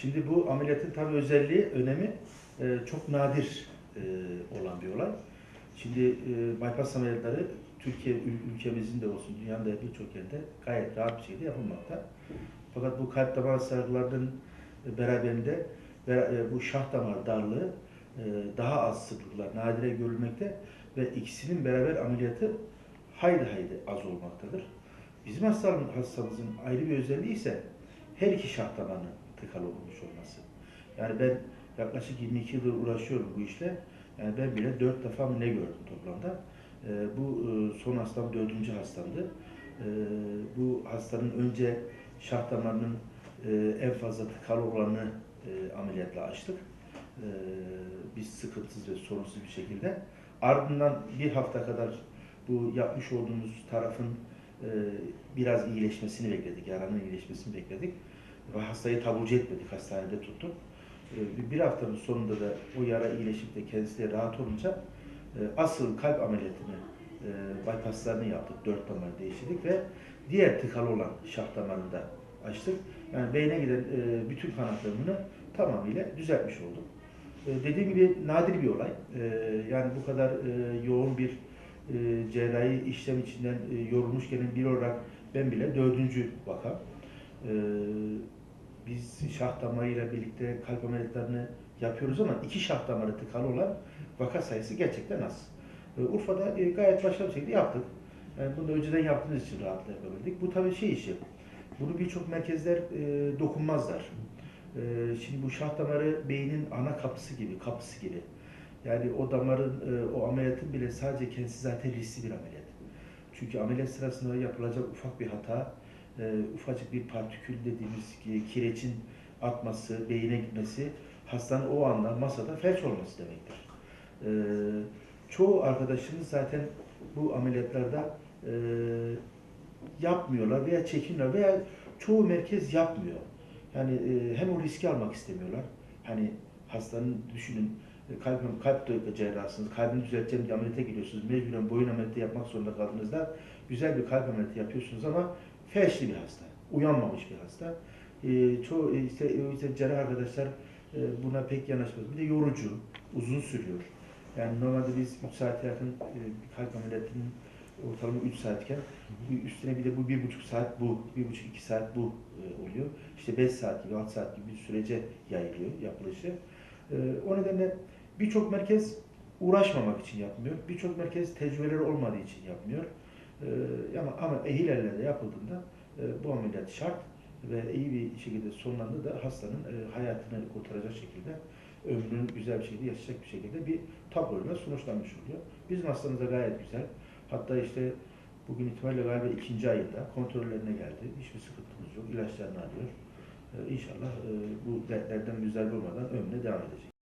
Şimdi bu ameliyatın tabii özelliği, önemi e, çok nadir e, olan bir olay. Şimdi e, bypass ameliyatları Türkiye ül- ülkemizin de olsun, dünyanın da birçok yerde gayet rahat bir şekilde yapılmakta. Fakat bu kalp damar hastalıklarının beraberinde ve e, bu şah damar darlığı e, daha az sıklıklar nadire görülmekte ve ikisinin beraber ameliyatı hayli hayli az olmaktadır. Bizim hastamız, hastamızın ayrı bir özelliği ise her iki şah damarının tıkalı olmuş olması. Yani ben yaklaşık 22 yıldır uğraşıyorum bu işle. Yani ben bile dört defa mı ne gördüm toplamda. Ee, bu e, son hastam dördüncü hastamdı. Ee, bu hastanın önce şah damarının e, en fazla tıkalı olanı e, ameliyatla açtık. Ee, biz sıkıntısız ve sorunsuz bir şekilde. Ardından bir hafta kadar bu yapmış olduğumuz tarafın e, biraz iyileşmesini bekledik, yaranın iyileşmesini bekledik. Ve hastayı taburcu etmedik, hastanede tuttuk. E, bir- haftanın sonunda da o yara iyileşip de kendisi rahat olunca e, asıl kalp ameliyatını, e, bypasslarını yaptık, dört damarı değiştirdik ve diğer tıkalı olan şah damarını da açtık. Yani beyne giden e, bütün kan tamamıyla düzeltmiş olduk. Dediğim gibi nadir bir olay. Yani bu kadar yoğun bir cerrahi işlem içinden yorulmuş gelen biri olarak ben bile dördüncü vaka. Biz şah damarıyla birlikte kalp ameliyatlarını yapıyoruz ama iki şah damarı tıkalı olan vaka sayısı gerçekten az. E, Urfa'da e, gayet başarılı bir şekilde yaptık. Yani bunu da önceden yaptığımız için rahatla yapabildik. Bu tabii şey işi. Bunu birçok merkezler e, dokunmazlar. E, şimdi bu şah damarı beynin ana kapısı gibi, kapısı gibi. Yani o damarın, e, o ameliyatın bile sadece kendisi zaten riskli bir ameliyat. Çünkü ameliyat sırasında yapılacak ufak bir hata, e, ufacık bir partikül dediğimiz ki- kireçin atması, beyine gitmesi, hastanın o anda masada felç olması demektir. E, çoğu arkadaşımız zaten bu ameliyatlarda e, yapmıyorlar veya çekiniyorlar veya çoğu merkez yapmıyor. Yani e, hem o riski almak istemiyorlar. Hani hastanın düşünün e, kalp kalp cerrahsınız, kalbini düzelteceğim diye ameliyata giriyorsunuz. Mecburen boyun ameliyatı yapmak zorunda kaldığınızda güzel bir kalp ameliyatı yapıyorsunuz ama felçli bir hasta, uyanmamış bir hasta. E, çoğu işte, yüzden cerrah arkadaşlar e, buna pek yanaşmaz. Bir de yorucu, uzun sürüyor. Yani normalde biz 3 saate yakın e, kalp ameliyatının ortalama 3 saatken üstüne bir de bu bir buçuk saat bu, bir buçuk iki saat bu e, oluyor. İşte 5 saat gibi, 6 saat gibi bir sürece yayılıyor yapılışı. E, o nedenle birçok merkez uğraşmamak için yapmıyor. Birçok merkez tecrübeleri olmadığı için yapmıyor. E, ama, ama ehil ellerde yapıldığında e, bu ameliyat şart ve iyi bir şekilde sonlandı da hastanın e, hayatını kurtaracak şekilde ömrünü güzel bir şekilde yaşayacak bir şekilde bir tabloyla sonuçlanmış oluyor. Bizim hastamız da gayet güzel. Hatta işte bugün itibariyle galiba ikinci ayında kontrollerine geldi. Hiçbir sıkıntımız yok. İlaçlarını alıyor. Ee, inşallah e, bu dertlerden müzdarip olmadan ömrüne devam edecek.